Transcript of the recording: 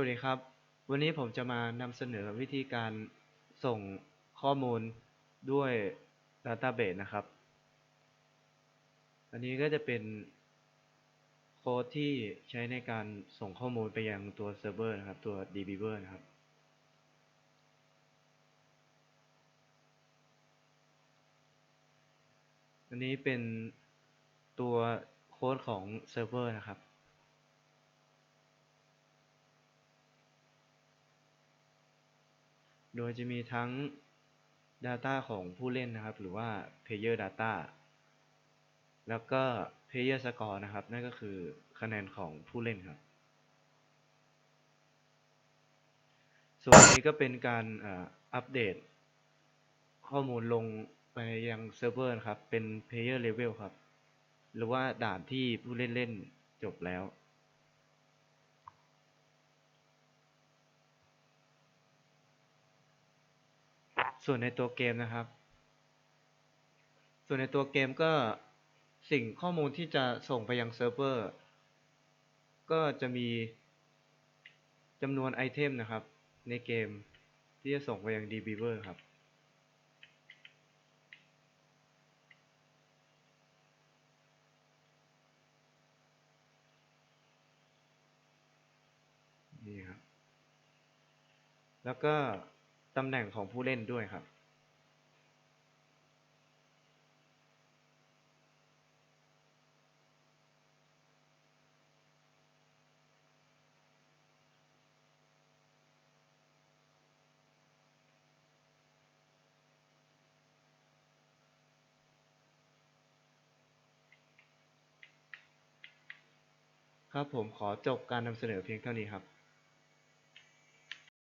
วัสดีครับ วันนี้ผมจะมานำเสนอวิธีการส่งข้อมูลด้วย Database นะครับ อันนี้ก็จะเป็นโค้ดที่ใช้ในการส่งข้อมูลไปยังตัวเซิร์ฟเวอร์นะครับ ตัว dbeaver นะครับ อันนี้เป็นตัวโค้ดของเซิร์ฟเวอร์นะครับ โดยจะมีทั้ง Data ของผู้เล่นนะครับ หรือว่า Player Data แล้วก็ Player Score นะครับ นั่นก็คือคะแนนของผู้เล่นครับ ส่วนนี้ก็เป็นการอัปเดต ข้อมูลลงไปยังเซิร์ฟเวอร์ครับ เป็น Player Level ครับ หรือว่าด่านที่ผู้เล่นเล่นจบแล้ว ส่วนในตัวเกมนะครับ ส่วนในตัวเกมก็สิ่งข้อมูลที่จะส่งไปยังเซิร์ฟเวอร์ ก็จะมีจำนวนไอเทมนะครับ ในเกมที่จะส่งไปยัง dbeaver ครับนี่ครับ แล้วก็ ตำแหน่งของผู้เล่นด้วยครับครับผมขอจบการนำเสนอเพียงเท่านี้ครับ